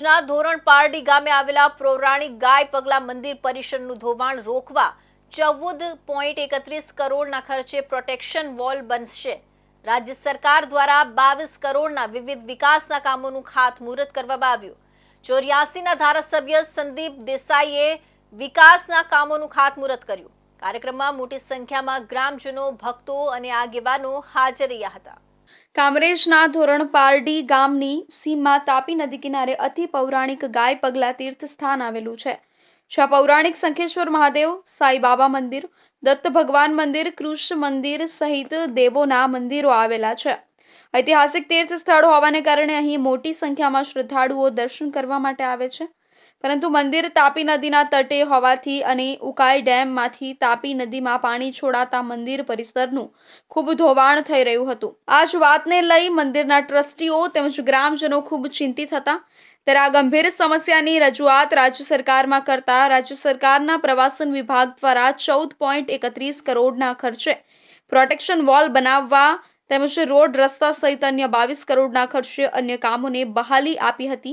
ના ધોરણ પારડી ગામે આવેલા પૌરાણિક ગાય પગલા મંદિર પરિસરનું ધોવાણ રોકવા ચૌદ પોઈન્ટ એકત્રીસ કરોડના ખર્ચે પ્રોટેક્શન વોલ બનશે. રાજ્ય સરકાર દ્વારા બાવીસ કરોડના વિવિધ વિકાસના કામોનું ખાતમુહૂર્ત કરવામાં આવ્યું. ચોર્યાસીના ધારાસભ્ય સંદીપ દેસાઈએ વિકાસના કામોનું ખાતમુહૂર્ત કર્યું. કાર્યક્રમમાં મોટી સંખ્યામાં ગ્રામજનો, ભક્તો અને આગેવાનો હાજર રહ્યા હતા. કામરેજના ધોરણ પારડી ગામની સીમમાં તાપી નદી કિનારે અતિ પૌરાણિક ગાય પગલા તીર્થ સ્થાન આવેલું છે. જ્યાં પૌરાણિક શંખેશ્વર મહાદેવ સાંઈબાબા મંદિર, દત્ત ભગવાન મંદિર, કૃષ્ણ મંદિર સહિત દેવોના મંદિરો આવેલા છે. ઐતિહાસિક તીર્થ સ્થળ હોવાને કારણે અહીં મોટી સંખ્યામાં શ્રદ્ધાળુઓ દર્શન કરવા માટે આવે છે. પરંતુ મંદિર તાપી નદીના તટે હોવાથી અને ઉકાઈ ડેમમાંથી તાપી નદીમાં પાણી છોડાતા મંદિર પરિસરનું ખૂબ ધોવાણ થઈ રહ્યું હતું. આ જ વાતને લઈ મંદિરના ટ્રસ્ટીઓ તેમજ ગ્રામજનો ખૂબ ચિંતિત હતા. ત્યારે આ ગંભીર સમસ્યાની રજૂઆત રાજ્ય સરકારમાં કરતા રાજ્ય સરકારના પ્રવાસન વિભાગ દ્વારા ચૌદ પોઈન્ટ એકત્રીસ કરોડના ખર્ચે પ્રોટેક્શન વોલ બનાવવા તેમજ રોડ રસ્તા સહિત અન્ય બાવીસ કરોડના ખર્ચે અન્ય કામોને બહાલી આપી હતી.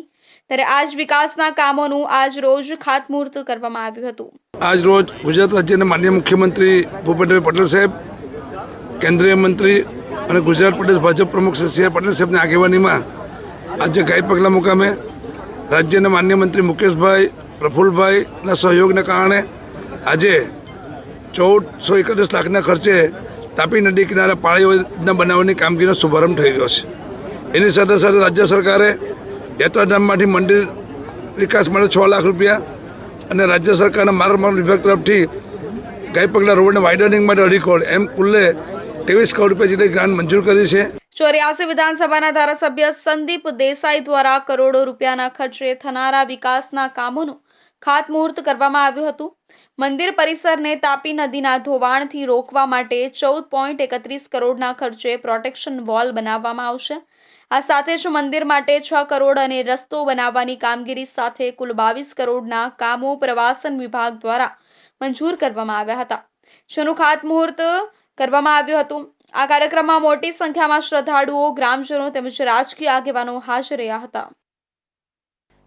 ત્યારે આજ વિકાસના કામોનું આજ રોજ ખાતમુહૂર્ત કરવામાં આવ્યું હતું. આજ રોજ ગુજરાત રાજ્યના માનનીય મુખ્યમંત્રી ભૂપેન્દ્રભાઈ પટેલ સાહેબ, કેન્દ્રીય મંત્રી અને ગુજરાત પ્રદેશ ભાજપ પ્રમુખ શ્રી સી આર પટેલ સાહેબની આગેવાનીમાં આજે ગાય પગલા મુકામે રાજ્યના માન્ય મંત્રી મુકેશભાઈ પ્રફુલભાઈના સહયોગને કારણે આજે ચૌદસો એકત્રીસ લાખના ખર્ચે તાપી નદી કિનારે પાળી બનાવવાની કામગીરીનો શુભારંભ થઈ રહ્યો છે. એની સાથે સાથે રાજ્ય સરકારે યાત્રાધામમાંથી મંદિર વિકાસ માટે છ લાખ રૂપિયા અને રાજ્ય સરકારના માર્ગ માર્ગ વિભાગ તરફથી ગાય પગલા રોડને વાઇડનિંગ માટે અઢી કરોડ એમ કુલ્લે ત્રેવીસ કરોડ રૂપિયા જેટલી ગ્રાન્ટ મંજૂર કરી છે. ચોર્યાસી વિધાનસભાના ધારાસભ્ય સંદીપ દેસાઈ દ્વારા કરોડો રૂપિયાના ખર્ચે થનારા વિકાસના કામોનું ખાતમુહૂર્ત કરવામાં આવ્યું હતું. મંદિર પરિસરને તાપી નદીના ધોવાણથી રોકવા માટે ચૌદ પોઈન્ટ એકત્રીસ કરોડના ખર્ચે પ્રોટેક્શન વોલ બનાવવામાં આવશે. આ સાથે જ મંદિર માટે છ કરોડ અને રસ્તો બનાવવાની કામગીરી સાથે કુલ બાવીસ કરોડના કામો પ્રવાસન વિભાગ દ્વારા મંજૂર કરવામાં આવ્યા હતા. જેનું ખાતમુહૂર્ત કરવામાં આવ્યું હતું. આ કાર્યક્રમમાં મોટી સંખ્યામાં શ્રદ્ધાળુઓ, ગ્રામજનો તેમજ રાજકીય આગેવાનો હાજર રહ્યા હતા.